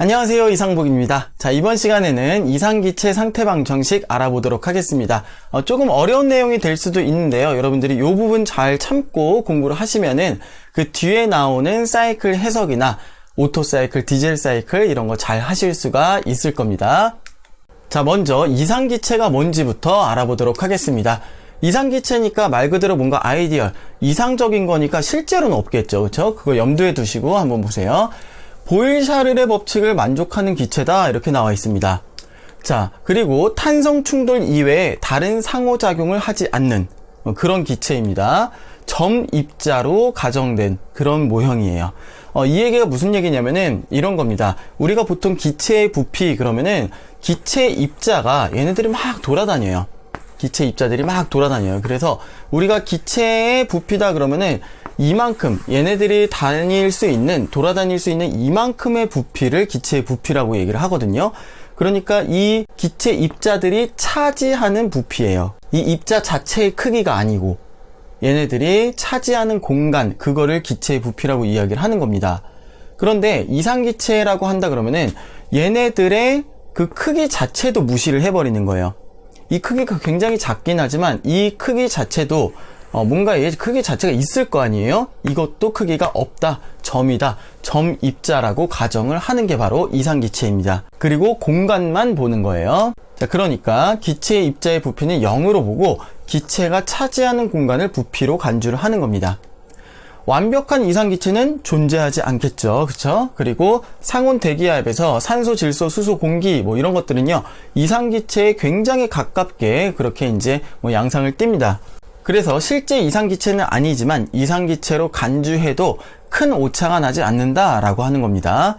안녕하세요 이상복입니다 자 이번 시간에는 이상기체 상태방 정식 알아보도록 하겠습니다 어, 조금 어려운 내용이 될 수도 있는데요 여러분들이 이 부분 잘 참고 공부를 하시면은 그 뒤에 나오는 사이클 해석이나 오토 사이클, 디젤 사이클 이런 거 잘 하실 수가 있을 겁니다 자 먼저 이상기체가 뭔지부터 알아보도록 하겠습니다 이상기체니까 말 그대로 뭔가 아이디얼, 이상적인 거니까 실제로는 없겠죠. 그렇죠? 그거 염두에 두시고 한번 보세요. 보일샤르의 법칙을 만족하는 기체다 이렇게 나와 있습니다. 자, 그리고 탄성 충돌 이외에 다른 상호작용을 하지 않는 그런 기체입니다. 점 입자로 가정된 그런 모형이에요. 어, 이 얘기가 무슨 얘기냐면은 이런 겁니다. 우리가 보통 기체의 부피 그러면은 기체 입자가 얘네들이 막 돌아다녀요. 기체 입자들이 막 돌아다녀요. 그래서 우리가 기체의 부피다 그러면은 이만큼 얘네들이 다닐 수 있는 돌아다닐 수 있는 이만큼의 부피를 기체의 부피라고 얘기를 하거든요. 그러니까 이 기체 입자들이 차지하는 부피예요. 이 입자 자체의 크기가 아니고 얘네들이 차지하는 공간 그거를 기체의 부피라고 이야기를 하는 겁니다. 그런데 이상기체라고 한다 그러면은 얘네들의 그 크기 자체도 무시를 해버리는 거예요. 이 크기가 굉장히 작긴 하지만 이 크기 자체도 어, 뭔가 얘 크기 자체가 있을 거 아니에요? 이것도 크기가 없다, 점이다, 점 입자라고 가정을 하는 게 바로 이상기체입니다. 그리고 공간만 보는 거예요. 자, 그러니까 기체의 입자의 부피는 0으로 보고 기체가 차지하는 공간을 부피로 간주를 하는 겁니다. 완벽한 이상기체는 존재하지 않겠죠. 그쵸? 그리고 상온 대기압에서 산소, 질소, 수소, 공기 뭐 이런 것들은요. 이상기체에 굉장히 가깝게 그렇게 이제 뭐 양상을 띱니다. 그래서 실제 이상기체는 아니지만 이상기체로 간주해도 큰 오차가 나지 않는다라고 하는 겁니다.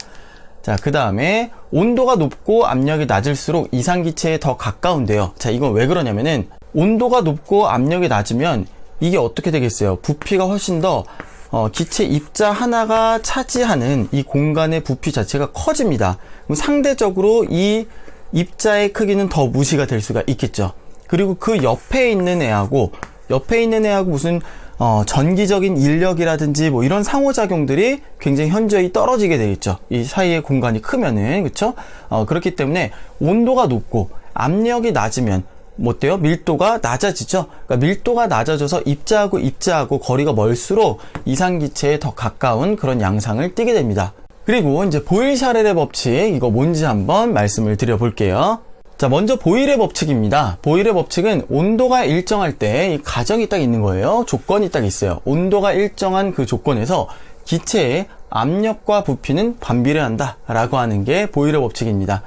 자, 그 다음에 온도가 높고 압력이 낮을수록 이상기체에 더 가까운데요. 자, 이건 왜 그러냐면은 온도가 높고 압력이 낮으면 이게 어떻게 되겠어요? 부피가 훨씬 더 어, 기체 입자 하나가 차지하는 이 공간의 부피 자체가 커집니다. 그럼 상대적으로 이 입자의 크기는 더 무시가 될 수가 있겠죠. 그리고 그 옆에 있는 애하고 옆에 있는 애하고 무슨 어, 전기적인 인력이라든지 뭐 이런 상호작용들이 굉장히 현저히 떨어지게 되겠죠. 이 사이의 공간이 크면은 그렇죠? 어, 그렇기 때문에 온도가 높고 압력이 낮으면 뭐 어때요? 밀도가 낮아지죠? 그러니까 밀도가 낮아져서 입자하고 입자하고 거리가 멀수록 이상기체에 더 가까운 그런 양상을 띠게 됩니다. 그리고 이제 보일 샤렐의 법칙, 이거 뭔지 한번 말씀을 드려볼게요. 자, 먼저 보일의 법칙입니다. 보일의 법칙은 온도가 일정할 때 이 가정이 딱 있는 거예요. 조건이 딱 있어요. 온도가 일정한 그 조건에서 기체의 압력과 부피는 반비례 한다. 라고 하는 게 보일의 법칙입니다.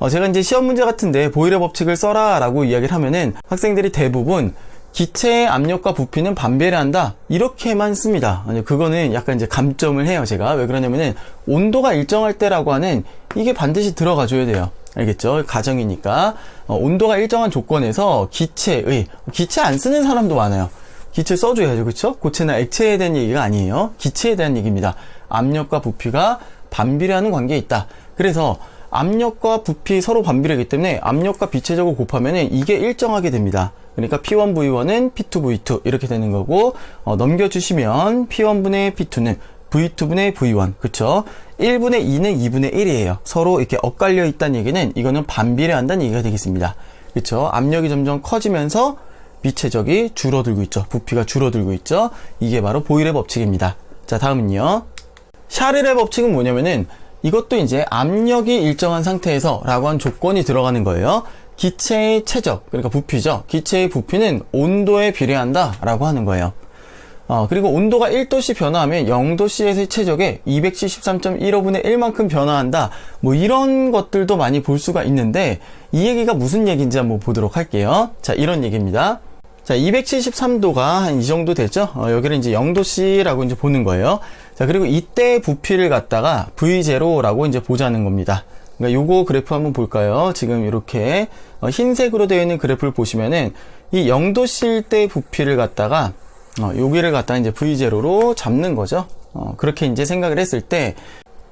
어, 제가 이제 시험 문제 같은데 보일의 법칙을 써라 라고 이야기를 하면은 학생들이 대부분 기체의 압력과 부피는 반비례한다 이렇게만 씁니다 아니 그거는 약간 이제 감점을 해요 제가 왜 그러냐면은 온도가 일정할 때라고 하는 이게 반드시 들어가 줘야 돼요 알겠죠? 가정이니까. 어, 온도가 일정한 조건에서 기체의 기체 안 쓰는 사람도 많아요. 기체 써줘야죠. 그쵸? 고체나 액체에 대한 얘기가 아니에요. 기체에 대한 얘기입니다. 압력과 부피가 반비례하는 관계에 있다. 그래서 압력과 부피 서로 반비례이기 때문에 압력과 비체적으로 곱하면 이게 일정하게 됩니다. 그러니까 P1V1은 P2V2 이렇게 되는 거고 어, 넘겨주시면 P1분의 P2는 V2분의 V1 그쵸? 1분의 2는 2분의 1이에요. 서로 이렇게 엇갈려 있다는 얘기는 이거는 반비례한다는 얘기가 되겠습니다. 그쵸? 압력이 점점 커지면서 비체적이 줄어들고 있죠. 부피가 줄어들고 있죠. 이게 바로 보일의 법칙입니다. 자 다음은요. 샤를의 법칙은 뭐냐면은 이것도 이제 압력이 일정한 상태에서 라고 한 조건이 들어가는 거예요. 기체의 최적, 그러니까 부피죠. 기체의 부피는 온도에 비례한다 라고 하는 거예요. 어, 그리고 온도가 1도씨 변화하면 0도씨에서의 최적에 273.15분의 1만큼 변화한다. 뭐 이런 것들도 많이 볼 수가 있는데 이 얘기가 무슨 얘기인지 한번 보도록 할게요. 자, 이런 얘기입니다. 자, 273도가 한 이 정도 되죠? 어, 여기를 이제 0도씨라고 이제 보는 거예요. 자, 그리고 이때 부피를 갖다가 V0라고 이제 보자는 겁니다. 그러니까 요거 그래프 한번 볼까요? 지금 이렇게 어, 흰색으로 되어 있는 그래프를 보시면은 이 0도씨일 때 부피를 갖다가 어, 여기를 갖다가 이제 V0로 잡는 거죠. 어, 그렇게 이제 생각을 했을 때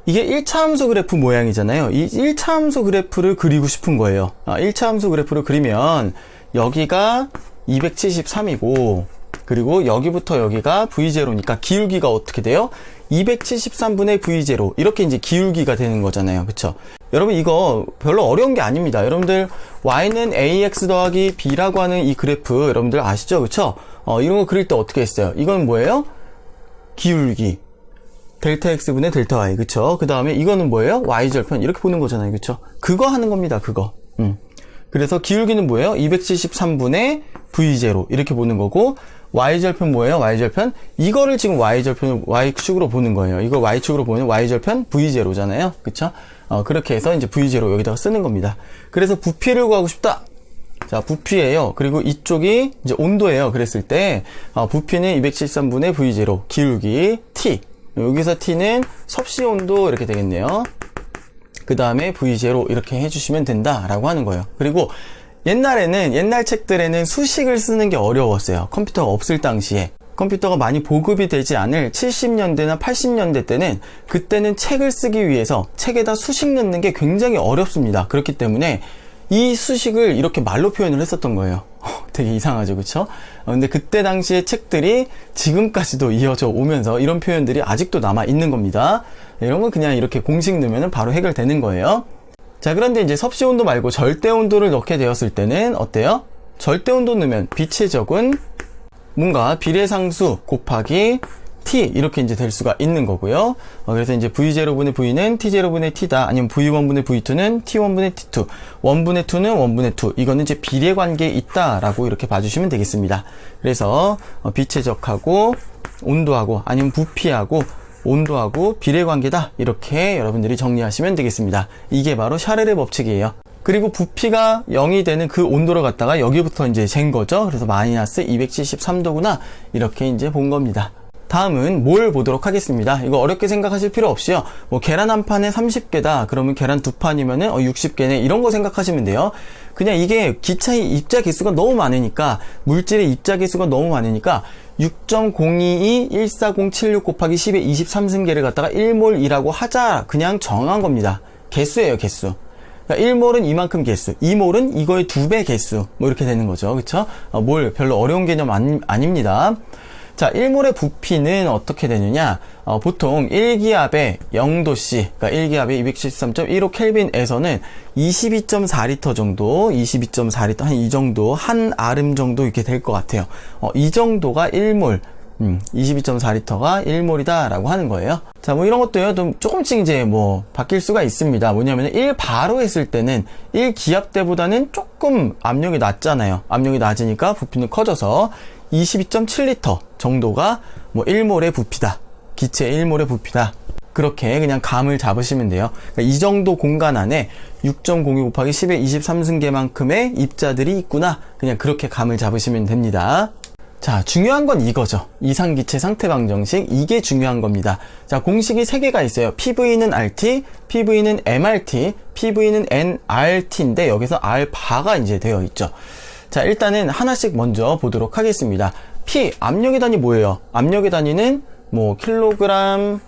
이게 1차 함수 그래프 모양이잖아요. 이 1차 함수 그래프를 그리고 싶은 거예요. 아, 1차 함수 그래프를 그리면 여기가 273이고 그리고 여기부터 여기가 V0니까 기울기가 어떻게 돼요? 273분의 V0 이렇게 이제 기울기가 되는 거잖아요. 그쵸? 여러분 이거 별로 어려운 게 아닙니다. 여러분들 y는 ax 더하기 b라고 하는 이 그래프 여러분들 아시죠? 그쵸? 어, 이런 거 그릴 때 어떻게 했어요? 이건 뭐예요? 기울기 델타 x분의 델타 y 그쵸? 그 다음에 이거는 뭐예요? y절편 이렇게 보는 거잖아요. 그쵸? 그거 하는 겁니다. 그거. 음. 그래서 기울기는 뭐예요? 273분의 v0 이렇게 보는 거고 y절편 뭐예요? y절편 이거를 지금 y절편 y축으로 보는 거예요. 이거 y축으로 보면 y절편 v0잖아요. 그쵸? 어, 그렇게 해서 이제 v0 여기다가 쓰는 겁니다. 그래서 부피를 구하고 싶다. 자, 부피예요. 그리고 이쪽이 이제 온도예요. 그랬을 때 어, 부피는 273분의 v0 기울기 t 여기서 t는 섭씨 온도 이렇게 되겠네요. 그 다음에 V0 이렇게 해주시면 된다라고 하는 거예요. 그리고 옛날에는 옛날 책들에는 수식을 쓰는 게 어려웠어요. 컴퓨터가 없을 당시에. 컴퓨터가 많이 보급이 되지 않을 70년대나 80년대 때는 그때는 책을 쓰기 위해서 책에다 수식 넣는 게 굉장히 어렵습니다. 그렇기 때문에 이 수식을 이렇게 말로 표현을 했었던 거예요. 되게 이상하죠, 그쵸? 어, 근데 그때 당시의 책들이 지금까지도 이어져 오면서 이런 표현들이 아직도 남아 있는 겁니다. 이런 건 그냥 이렇게 공식 넣으면 바로 해결되는 거예요. 자, 그런데 이제 섭씨 온도 말고 절대 온도를 넣게 되었을 때는 어때요? 절대 온도 넣으면 빛의 적은 뭔가 비례상수 곱하기 t 이렇게 이제 될 수가 있는 거고요. 어, 그래서 이제 v0분의 v는 t0분의 t다. 아니면 v1분의 v2는 t1분의 t2. 1분의 2는 1분의 2. 이거는 이제 비례 관계에 있다라고 이렇게 봐주시면 되겠습니다. 그래서 어, 빛의 적하고 온도하고 아니면 부피하고 온도하고 비례 관계다. 이렇게 여러분들이 정리하시면 되겠습니다. 이게 바로 샤르의 법칙이에요. 그리고 부피가 0이 되는 그 온도를 갖다가 여기부터 이제 잰 거죠. 그래서 마이너스 273도구나. 이렇게 이제 본 겁니다. 다음은 뭘 보도록 하겠습니다. 이거 어렵게 생각하실 필요 없이요. 뭐 계란 한 판에 30개다. 그러면 계란 두 판이면은 어 60개네. 이런 거 생각하시면 돼요. 그냥 이게 기차의 입자 개수가 너무 많으니까 물질의 입자 개수가 너무 많으니까 6.022-14076 곱하기 10의 23승계를 갖다가 1몰이라고 하자 그냥 정한 겁니다. 개수예요, 개수. 그러니까 1몰은 이만큼 개수, 2몰은 이거의 두 배 개수, 뭐 이렇게 되는 거죠. 그쵸? 어, 몰, 별로 어려운 개념 아니, 아닙니다. 자, 1몰의 부피는 어떻게 되느냐? 어, 보통 1기압에 0도씨, 그러니까 1기압에 273.15 켈빈에서는 22.4리터 정도, 22.4리터, 한 이 정도, 한 아름 정도 이렇게 될 것 같아요. 어, 이 정도가 1몰. 음, 22.4리터가 1몰이다 라고 하는 거예요. 자, 뭐 이런 것도요, 좀 조금씩 이제 뭐 바뀔 수가 있습니다. 뭐냐면 1바로 했을 때는 1기압 때보다는 조금 압력이 낮잖아요. 압력이 낮으니까 부피는 커져서 22.7리터 정도가 뭐 1몰의 부피다. 기체 1몰의 부피다. 그렇게 그냥 감을 잡으시면 돼요. 그러니까 이 정도 공간 안에 6.02 곱하기 10의 23승계만큼의 입자들이 있구나. 그냥 그렇게 감을 잡으시면 됩니다. 자, 중요한 건 이거죠. 이상기체 상태 방정식. 이게 중요한 겁니다. 자, 공식이 3개가 있어요. PV는 RT, PV는 MRT, PV는 NRT인데 여기서 R바가 이제 되어 있죠. 자, 일단은 하나씩 먼저 보도록 하겠습니다. P, 압력의 단위 뭐예요? 압력의 단위는 뭐 킬로그램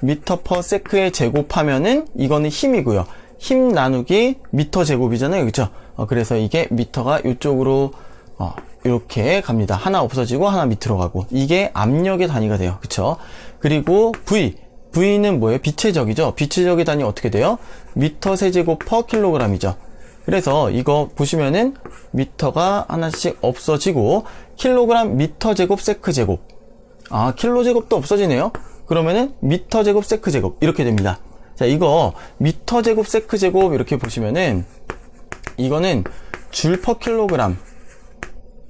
미터 퍼 세크에 제곱하면은 이거는 힘이고요. 힘 나누기 미터 제곱이잖아요. 그죠? 어, 그래서 이게 미터가 이쪽으로 어, 이렇게 갑니다. 하나 없어지고 하나 밑으로 가고 이게 압력의 단위가 돼요. 그쵸? 그리고 V V는 뭐예요? 빛의 적이죠? 빛의 적의 단위 어떻게 돼요? 미터 세제곱 퍼 킬로그램이죠. 그래서 이거 보시면은 미터가 하나씩 없어지고 킬로그램 미터 제곱 세크 제곱 아 킬로 제곱도 없어지네요. 그러면은 미터 제곱 세크 제곱 이렇게 됩니다. 자 이거 미터 제곱 세크 제곱 이렇게 보시면은 이거는 줄 퍼 킬로그램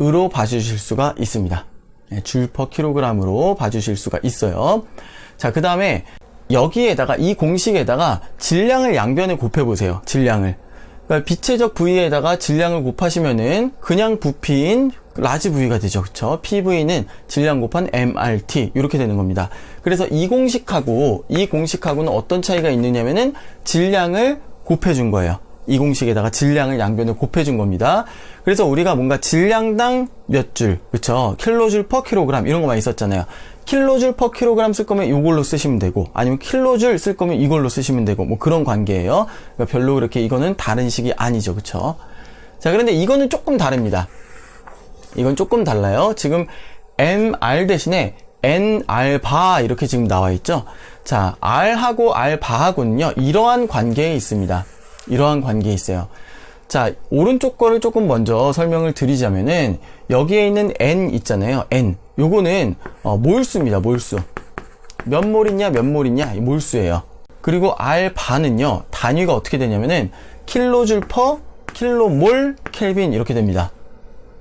으로 봐주실 수가 있습니다. 네, 줄퍼 킬로그램으로 봐주실 수가 있어요. 자, 그 다음에 여기에다가 이 공식에다가 질량을 양변에 곱해 보세요. 질량을. 그러니까 비체적 부위에다가 질량을 곱하시면은 그냥 부피인 라지 부위가 되죠. 그쵸? PV는 질량 곱한 MRT 이렇게 되는 겁니다. 그래서 이 공식하고 이 공식하고는 어떤 차이가 있느냐면은 질량을 곱해준 거예요. 이 공식에다가 질량을 양변을 곱해준 겁니다. 그래서 우리가 뭔가 질량당 몇 줄, 그쵸? 킬로줄 퍼 킬로그램 이런 거 많이 썼잖아요. 킬로줄 퍼 킬로그램 쓸 거면 이걸로 쓰시면 되고, 아니면 킬로줄 쓸 거면 이걸로 쓰시면 되고, 뭐 그런 관계예요. 그러니까 별로 그렇게 이거는 다른 식이 아니죠, 그쵸? 자, 그런데 이거는 조금 다릅니다. 이건 조금 달라요. 지금 MR 대신에 NR바 이렇게 지금 나와 있죠. 자, R하고 R바하고는요, 이러한 관계에 있습니다. 이러한 관계에 있어요. 자, 오른쪽 거를 조금 먼저 설명을 드리자면은, 여기에 있는 N 있잖아요. N. 요거는, 어, 몰수입니다. 몰수. 몇 몰이냐, 몇 몰이냐, 이 몰수예요. 그리고 R바는요, 단위가 어떻게 되냐면은, 킬로줄 퍼, 킬로몰, 켈빈, 이렇게 됩니다.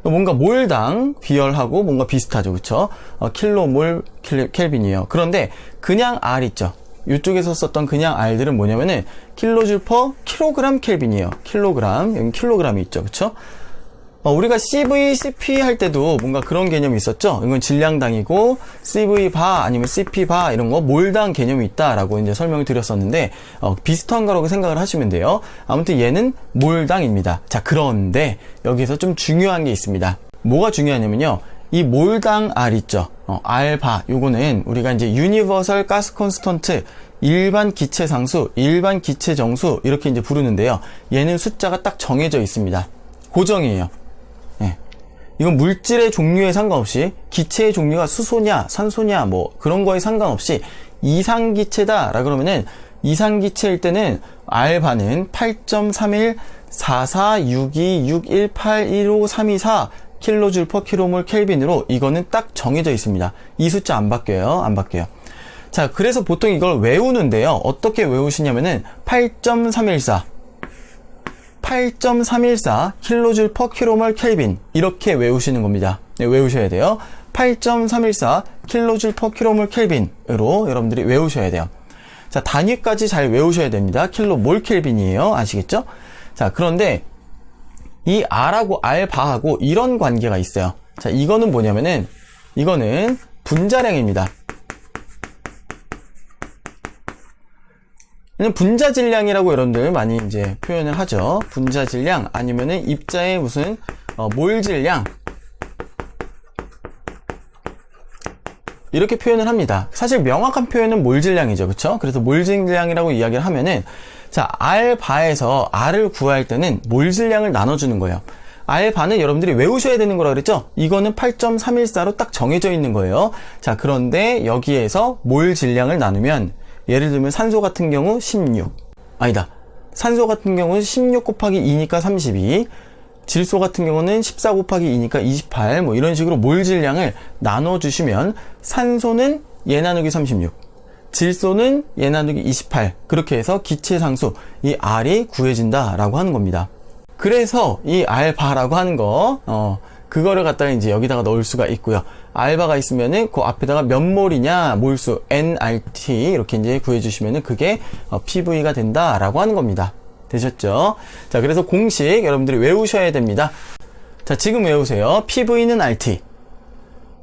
뭔가 몰당 비열하고 뭔가 비슷하죠, 그쵸? 어, 킬로몰 킬- 켈빈이에요. 그런데 그냥 R 있죠. 이쪽에서 썼던 그냥 R들은 뭐냐면은 킬로줄 퍼 킬로그램 켈빈이에요. 킬로그램 여기 킬로그램이 있죠, 그쵸? 어, 우리가 CV, CP 할 때도 뭔가 그런 개념이 있었죠. 이건 질량당이고 CV 바 아니면 CP 바 이런 거 몰당 개념이 있다라고 이제 설명을 드렸었는데 어, 비슷한 거라고 생각을 하시면 돼요. 아무튼 얘는 몰당입니다. 자 그런데 여기서 좀 중요한 게 있습니다. 뭐가 중요하냐면요. 이 몰당 R 있죠. 어, R 바 요거는 우리가 이제 유니버설 가스 콘스턴트 일반 기체 상수, 일반 기체 정수 이렇게 이제 부르는데요. 얘는 숫자가 딱 정해져 있습니다. 고정이에요. 예. 이건 물질의 종류에 상관없이 기체의 종류가 수소냐 산소냐 뭐 그런 거에 상관없이 이상기체다 라 그러면은 이상기체일 때는 R바는 8.31 446261815324 킬로줄 퍼 킬로몰 켈빈으로 이거는 딱 정해져 있습니다. 이 숫자 안 바뀌어요. 안 바뀌어요. 자, 그래서 보통 이걸 외우는데요. 어떻게 외우시냐면은 8.314 8.314 킬로줄 퍼 킬로몰 켈빈 이렇게 외우시는 겁니다. 네, 외우셔야 돼요. 8.314 킬로줄 퍼 킬로몰 켈빈으로 여러분들이 외우셔야 돼요. 자, 단위까지 잘 외우셔야 됩니다. 킬로몰 켈빈이에요. 아시겠죠? 자, 그런데 이 R하고 R바하고 이런 관계가 있어요. 자, 이거는 뭐냐면은 이거는 분자량입니다. 얘는 분자 질량이라고 여러분들 많이 이제 표현을 하죠. 분자 질량 아니면은 입자의 무슨 어, 몰 질량 이렇게 표현을 합니다. 사실 명확한 표현은 몰 질량이죠. 그렇죠? 그래서 몰 질량이라고 이야기를 하면은 자, R 바에서 R을 구할 때는 몰 질량을 나눠 주는 거예요. R 바는 여러분들이 외우셔야 되는 거라 그랬죠? 이거는 8.314로 딱 정해져 있는 거예요. 자, 그런데 여기에서 몰 질량을 나누면 예를 들면 산소 같은 경우 16. 아니다. 산소 같은 경우는 16 곱하기 2니까 32. 질소 같은 경우는 14 곱하기 2니까 28. 뭐 이런 식으로 몰 질량을 나눠 주시면 산소는 얘 나누기 36. 질소는 얘 나누기 28. 그렇게 해서 기체 상수, 이 R이 구해진다 라고 하는 겁니다. 그래서 이 알바라고 하는 거, 어, 그거를 갖다가 이제 여기다가 넣을 수가 있고요. 알바가 있으면은 그 앞에다가 몇 몰이냐 몰수 nRT 이렇게 이제 구해주시면은 그게 어, PV가 된다라고 하는 겁니다. 되셨죠? 자, 그래서 공식 여러분들이 외우셔야 됩니다. 자, 지금 외우세요. PV는 RT,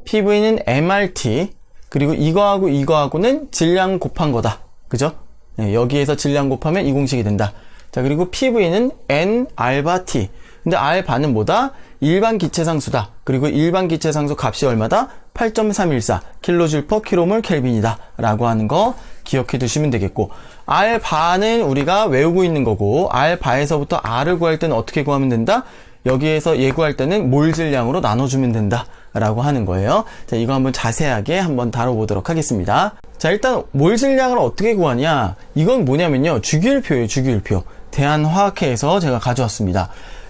PV는 MRT, 그리고 이거하고 이거하고는 질량 곱한 거다. 그죠? 네, 여기에서 질량 곱하면 이 공식이 된다. 자, 그리고 PV는 N 알바 T. 근데 알바는 뭐다? 일반 기체 상수다. 그리고 일반 기체 상수 값이 얼마다? 8.314 킬로줄 퍼 킬로몰 켈빈이다. 라고 하는 거 기억해 두시면 되겠고 알바는 우리가 외우고 있는 거고 알바에서부터 R을 구할 때는 어떻게 구하면 된다? 여기에서 예구할 때는 몰 질량으로 나눠주면 된다. 라고 하는 거예요. 자, 이거 한번 자세하게 한번 다뤄보도록 하겠습니다. 자, 일단 몰 질량을 어떻게 구하냐? 이건 뭐냐면요. 주기율표예요, 주기율표. 대한화학회에서 제가 가져왔습니다.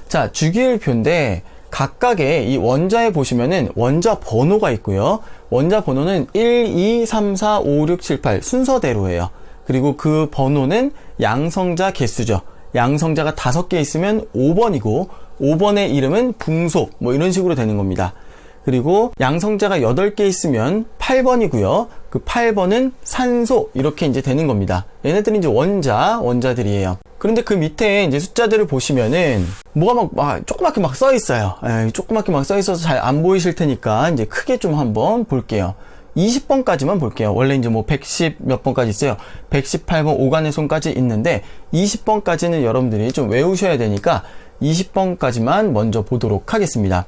자, 주기율표인데 각각의 이 원자에 보시면은 원자 번호가 있고요. 원자 번호는 1, 2, 3, 4, 5, 6, 7, 8 순서대로예요. 그리고 그 번호는 양성자 개수죠. 양성자가 5개 있으면 5번이고 5번의 이름은 붕소 뭐 이런 식으로 되는 겁니다. 그리고 양성자가 8개 있으면 8번이고요. 그 8번은 산소 이렇게 이제 되는 겁니다. 얘네들은 이제 원자, 원자들이에요. 그런데 그 밑에 이제 숫자들을 보시면은 뭐가 막, 막 조그맣게 막 써 있어요. 에이, 조그맣게 막 써 있어서 잘 안 보이실 테니까 이제 크게 좀 한번 볼게요. 20번까지만 볼게요. 원래 이제 뭐 110 몇 번까지 있어요. 118번 오간의 손까지 있는데 20번까지는 여러분들이 좀 외우셔야 되니까 20번까지만 먼저 보도록 하겠습니다.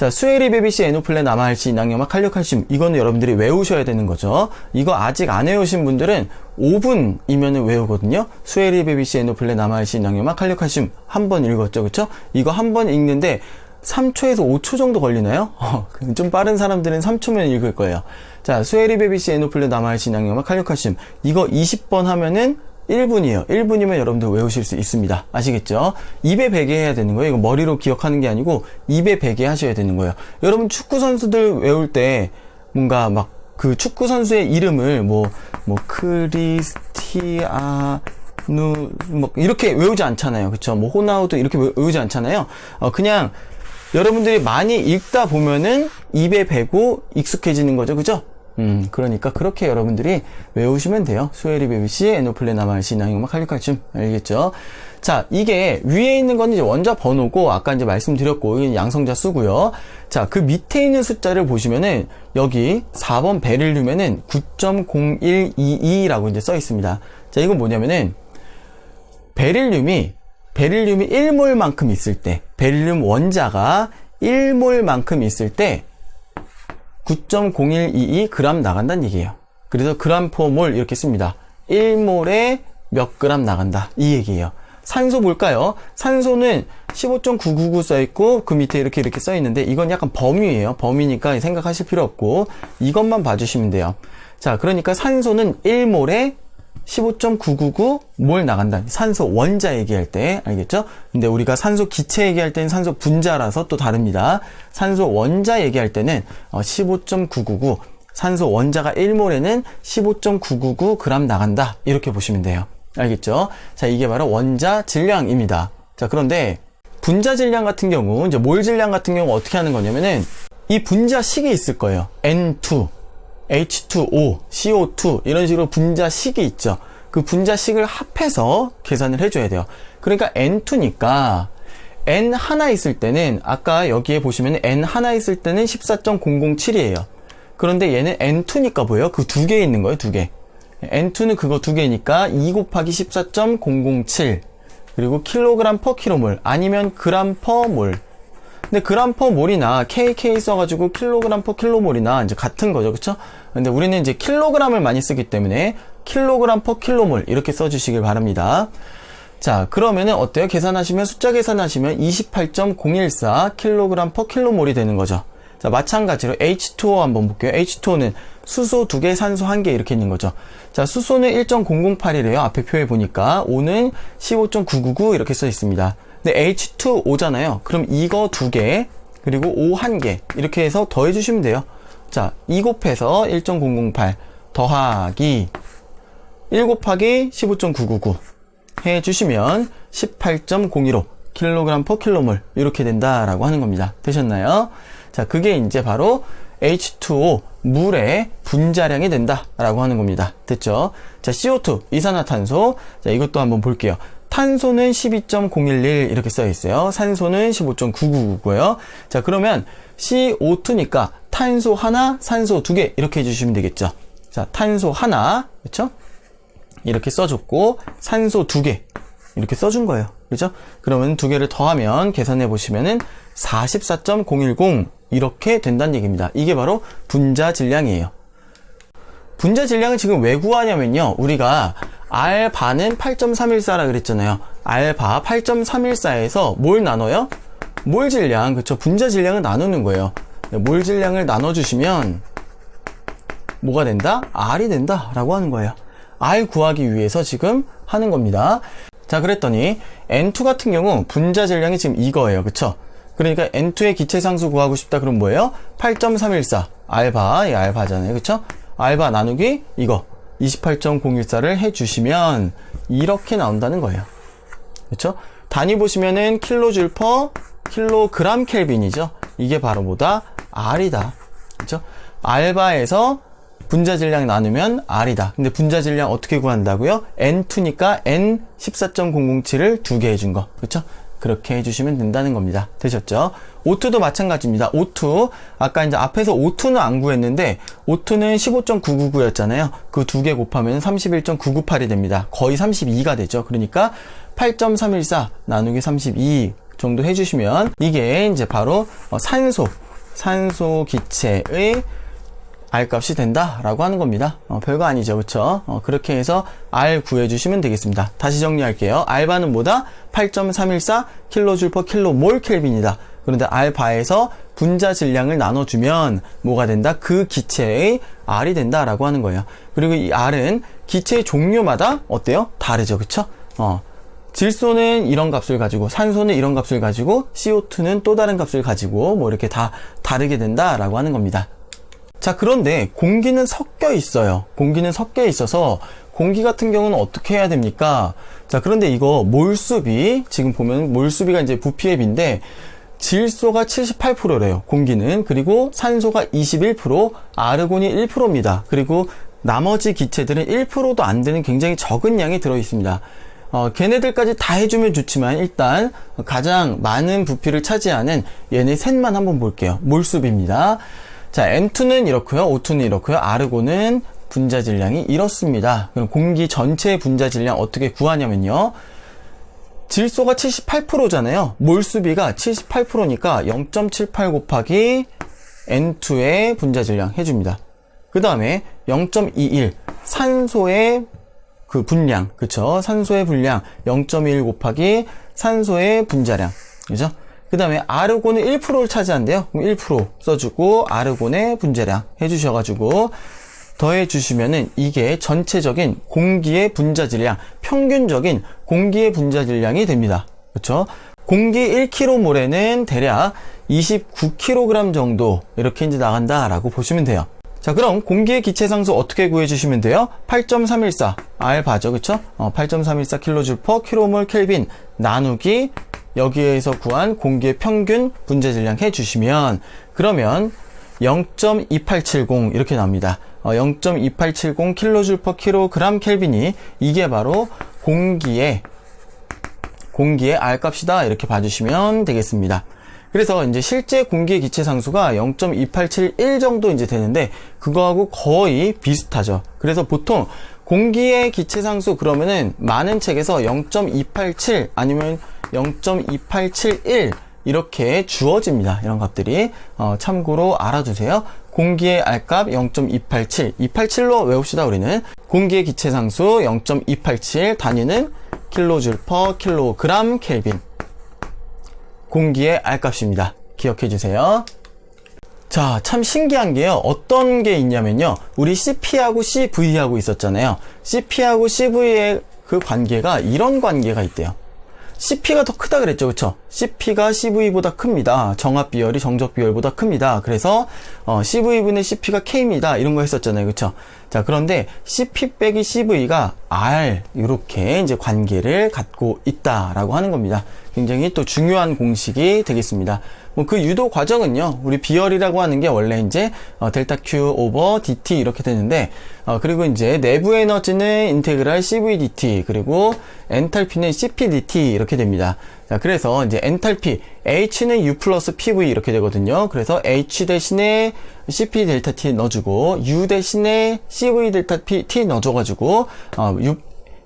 자, 수에리 베비시 에노플레 나마할시 낭염화 칼륨칼슘 이거는 여러분들이 외우셔야 되는 거죠. 이거 아직 안 외우신 분들은 5분이면 외우거든요. 수에리 베비시 에노플레 나마할시 낭염화 칼륨칼슘 한 번 읽었죠, 그쵸? 이거 한 번 읽는데 3초에서 5초 정도 걸리나요? 어, 좀 빠른 사람들은 3초면 읽을 거예요. 자, 수에리 베비시 에노플레 남아의 진앙염화 칼륨칼슘. 이거 20번 하면은 1분이에요. 1분이면 여러분들 외우실 수 있습니다. 아시겠죠? 입에 베게 해야 되는 거예요. 이거 머리로 기억하는 게 아니고 입에 베게 하셔야 되는 거예요. 여러분 축구 선수들 외울 때 뭔가 막 그 축구 선수의 이름을 뭐뭐 크리스티아 누, 뭐, 이렇게 외우지 않잖아요. 그쵸? 뭐, 호나우도 이렇게 외- 외우지 않잖아요. 어, 그냥, 여러분들이 많이 읽다 보면은 입에 배고 익숙해지는 거죠. 그죠? 음, 그러니까 그렇게 여러분들이 외우시면 돼요. 수에리 베비시, 에노플레나마시, 나용막 칼륨칼슘. 알겠죠? 자, 이게 위에 있는 건 이제 원자 번호고, 아까 이제 말씀드렸고, 양성자 수고요. 자, 그 밑에 있는 숫자를 보시면은, 여기 4번 베릴륨에는 9.0122라고 이제 써 있습니다. 자, 이건 뭐냐면은, 베릴륨이 베릴륨이 1몰만큼 있을 때 베릴륨 원자가 1몰만큼 있을 때 9.0122g 나간다는 얘기예요. 그래서 그램 퍼몰 이렇게 씁니다. 1몰에 몇 그램 나간다 이 얘기예요. 산소 볼까요? 산소는 15.999 써있고 그 밑에 이렇게 이렇게 써있는데 이건 약간 범위예요. 범위니까 생각하실 필요 없고 이것만 봐주시면 돼요. 자 그러니까 산소는 1몰에 15.999 몰 나간다. 산소 원자 얘기할 때 알겠죠? 근데 우리가 산소 기체 얘기할 때는 산소 분자라서 또 다릅니다. 산소 원자 얘기할 때는 어, 15.999 산소 원자가 1몰에는 15.999g 나간다. 이렇게 보시면 돼요. 알겠죠? 자, 이게 바로 원자 질량입니다. 자, 그런데 분자 질량 같은 경우, 이제 몰 질량 같은 경우 어떻게 하는 거냐면은 이 분자식이 있을 거예요. N2, H2O, CO2 이런 식으로 분자식이 있죠. 그 분자식을 합해서 계산을 해줘야 돼요. 그러니까 N2니까 N 하나 있을 때는 아까 여기에 보시면 N 하나 있을 때는 14.007이에요. 그런데 얘는 N2니까 뭐예요? 그 두 개 있는 거예요, 두 개. N2는 그거 두 개니까 2 곱하기 14.007 그리고 킬로그램 퍼 킬로몰 아니면 그램 퍼 몰. 근데 그램 퍼 몰이나 KK 써가지고 킬로그램 퍼 킬로몰이나 이제 같은 거죠, 그쵸? 근데 우리는 이제 킬로그램을 많이 쓰기 때문에 킬로그램 퍼 킬로몰 이렇게 써주시길 바랍니다. 자, 그러면은 어때요? 계산하시면 숫자 계산하시면 28.014 킬로그램 퍼 킬로몰이 되는 거죠. 자, 마찬가지로 H2O 한번 볼게요. H2O는 수소 2개, 산소 1개 이렇게 있는 거죠. 자, 수소는 1.008이래요. 앞에 표에 보니까. O는 15.999 이렇게 써 있습니다. 근데 H2O잖아요. 그럼 이거 2개, 그리고 O 1개 이렇게 해서 더해 주시면 돼요. 자, 2 곱해서 1.008 더하기 1 곱하기 15.999 해 주시면 18.015 킬로그램 퍼 킬로몰 이렇게 된다라고 하는 겁니다. 되셨나요? 자, 그게 이제 바로 H2O 물의 분자량이 된다라고 하는 겁니다. 됐죠? 자, CO2 이산화탄소. 자, 이것도 한번 볼게요. 탄소는 12.011 이렇게 써 있어요. 산소는 15.999고요. 자, 그러면 CO2니까 탄소 하나, 산소 두 개 이렇게 해 주시면 되겠죠. 자, 탄소 하나. 그렇죠? 이렇게 써 줬고 산소 두 개 이렇게 써준 거예요. 그죠? 그러면 두 개를 더하면 계산해 보시면은 44.010 이렇게 된다는 얘기입니다. 이게 바로 분자 질량이에요. 분자 질량을 지금 왜 구하냐면요. 우리가 알바는 8.314라 그랬잖아요. 알바 8.314에서 뭘 나눠요? 몰 질량, 그쵸? 분자 질량을 나누는 거예요. 네, 몰 질량을 나눠주시면 뭐가 된다? R이 된다. 라고 하는 거예요. R 구하기 위해서 지금 하는 겁니다. 자, 그랬더니 N2 같은 경우 분자 질량이 지금 이거예요. 그쵸? 그러니까 N2의 기체 상수 구하고 싶다. 그럼 뭐예요? 8.314. 알바, 이 알바잖아요. 그쵸? 알바 나누기 이거 28.014를 해주시면 이렇게 나온다는 거예요. 그쵸? 단위 보시면은 킬로줄 퍼 킬로그램 켈빈이죠. 이게 바로 뭐다? R이다. 그쵸? 알바에서 분자 질량 나누면 R이다. 근데 분자 질량 어떻게 구한다고요? N2니까 N 14.007을 두 개 해준 거. 그쵸? 그렇게 해주시면 된다는 겁니다. 되셨죠? O2도 마찬가지입니다. O2. 아까 이제 앞에서 O2는 안 구했는데, O2는 15.999였잖아요. 그 두 개 곱하면 31.998이 됩니다. 거의 32가 되죠. 그러니까 8.314 나누기 32 정도 해주시면, 이게 이제 바로 어, 산소, 산소 기체의 R 값이 된다라고 하는 겁니다. 어, 별거 아니죠, 그렇죠? 어, 그렇게 해서 R 구해주시면 되겠습니다. 다시 정리할게요. R바는 뭐다? 8.314 킬로줄 퍼 킬로몰 켈빈이다. 그런데 R 바에서 분자 질량을 나눠주면 뭐가 된다? 그 기체의 R이 된다라고 하는 거예요. 그리고 이 R은 기체의 종류마다 어때요? 다르죠, 그쵸? 어. 질소는 이런 값을 가지고 산소는 이런 값을 가지고 CO2는 또 다른 값을 가지고 뭐 이렇게 다 다르게 된다라고 하는 겁니다. 자, 그런데 공기는 섞여 있어요. 공기는 섞여 있어서 공기 같은 경우는 어떻게 해야 됩니까? 자, 그런데 이거 몰수비, 지금 보면 몰수비가 이제 부피의 비인데, 질소가 78%래요. 공기는. 그리고 산소가 21%, 아르곤이 1%입니다. 그리고 나머지 기체들은 1%도 안 되는 굉장히 적은 양이 들어 있습니다. 어, 걔네들까지 다 해주면 좋지만 일단 가장 많은 부피를 차지하는 얘네 셋만 한번 볼게요. 몰수비입니다. 자, M2는 이렇고요. O2는 이렇고요. 아르곤은 분자 질량이 이렇습니다. 그럼 공기 전체 분자 질량 어떻게 구하냐면요. 질소가 78%잖아요. 몰수비가 78%니까 0.78 곱하기 N2의 분자 질량 해줍니다. 그 다음에 0.21 산소의 그 분량, 그쵸? 산소의 분량 0.1 곱하기 산소의 분자량, 그죠? 그 다음에 아르곤은 1%를 차지한대요. 그럼 1% 써주고 아르곤의 분자량 해주셔가지고 더해주시면은 이게 전체적인 공기의 분자 질량, 평균적인 공기의 분자 질량이 됩니다. 그렇죠? 공기 1km몰에는 대략 29kg 정도 이렇게 이제 나간다라고 보시면 돼요. 자, 그럼 공기의 기체 상수 어떻게 구해주시면 돼요? 8.314 R 바죠, 그쵸? 어, 8.314 kJ per kmol 켈빈 나누기 여기에서 구한 공기의 평균 분자 질량 해주시면 그러면 0.2870 이렇게 나옵니다. 어, 0.2870 kJ per kg 켈빈이 이게 바로 공기의 공기의 R 값이다 이렇게 봐주시면 되겠습니다. 그래서 이제 실제 공기의 기체 상수가 0.2871 정도 이제 되는데 그거하고 거의 비슷하죠. 그래서 보통 공기의 기체 상수 그러면은 많은 책에서 0.287 아니면 0.2871 이렇게 주어집니다. 이런 값들이 어, 참고로 알아두세요. 공기의 R값 0.287, 287로 외웁시다 우리는. 공기의 기체 상수 0.287 단위는 킬로줄 퍼 킬로그램 켈빈. 공기의 R값입니다. 기억해 주세요. 자, 참 신기한 게요. 어떤 게 있냐면요. 우리 CP하고 CV하고 있었잖아요. CP하고 CV의 그 관계가 이런 관계가 있대요. CP가 더 크다 그랬죠. 그쵸? CP가 CV보다 큽니다. 정합 비율이 정적 비율보다 큽니다. 그래서 어, CV분의 CP가 K입니다. 이런 거 했었잖아요. 그쵸? 자, 그런데 CP 빼기 CV가 R 이렇게 이제 관계를 갖고 있다라고 하는 겁니다. 굉장히 또 중요한 공식이 되겠습니다. 뭐그 유도 과정은요, 우리 비열이라고 하는 게 원래 이제 어, 델타 Q 오버 DT 이렇게 되는데, 어, 그리고 이제 내부 에너지는 인테그랄 CVDT 그리고 엔탈피는 CPDT 이렇게 됩니다. 자, 그래서 이제 엔탈피 H는 U 플러스 PV 이렇게 되거든요. 그래서 H 대신에 CP 델타 T 넣어주고 U 대신에 CV 델타 T 넣어줘가지고 어, U,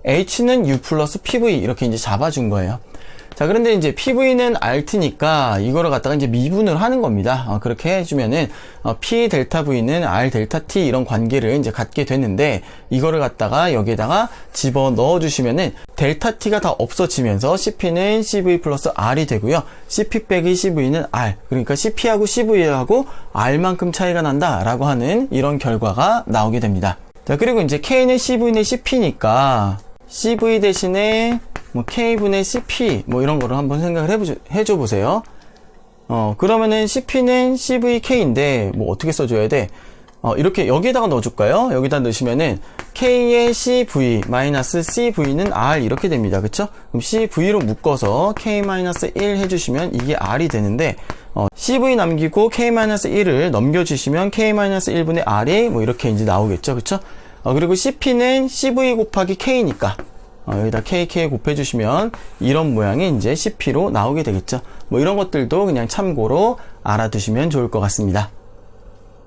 H는 U 플러스 PV 이렇게 이제 잡아준 거예요. 자, 그런데 이제 PV는 Rt니까 이거를 갖다가 이제 미분을 하는 겁니다. 어, 그렇게 해주면은 어, P 델타 V는 R 델타 T 이런 관계를 이제 갖게 되는데 이거를 갖다가 여기에다가 집어 넣어 주시면은 델타 T가 다 없어지면서 CP는 CV 플러스 R이 되고요. CP 빼기 CV는 R. 그러니까 CP하고 CV하고 R만큼 차이가 난다 라고 하는 이런 결과가 나오게 됩니다. 자, 그리고 이제 K는 CV는 CP니까 CV 대신에 뭐 K분의 CP 뭐 이런 거를 한번 생각을 해줘 보세요. 어, 그러면은 CP는 CVK인데 뭐 어떻게 써줘야 돼? 어, 이렇게 여기에다가 넣어줄까요? 여기다 넣으시면은 K의 CV 마이너스 CV는 R 이렇게 됩니다. 그쵸? 그럼 CV로 묶어서 K-1 해주시면 이게 R이 되는데 어, CV 남기고 K-1을 넘겨주시면 K-1분의 R이 뭐 이렇게 이제 나오겠죠. 그쵸? 어, 그리고 CP는 CV 곱하기 K니까 어, 여기다 KK 곱해주시면 이런 모양이 이제 CP로 나오게 되겠죠. 뭐 이런 것들도 그냥 참고로 알아두시면 좋을 것 같습니다.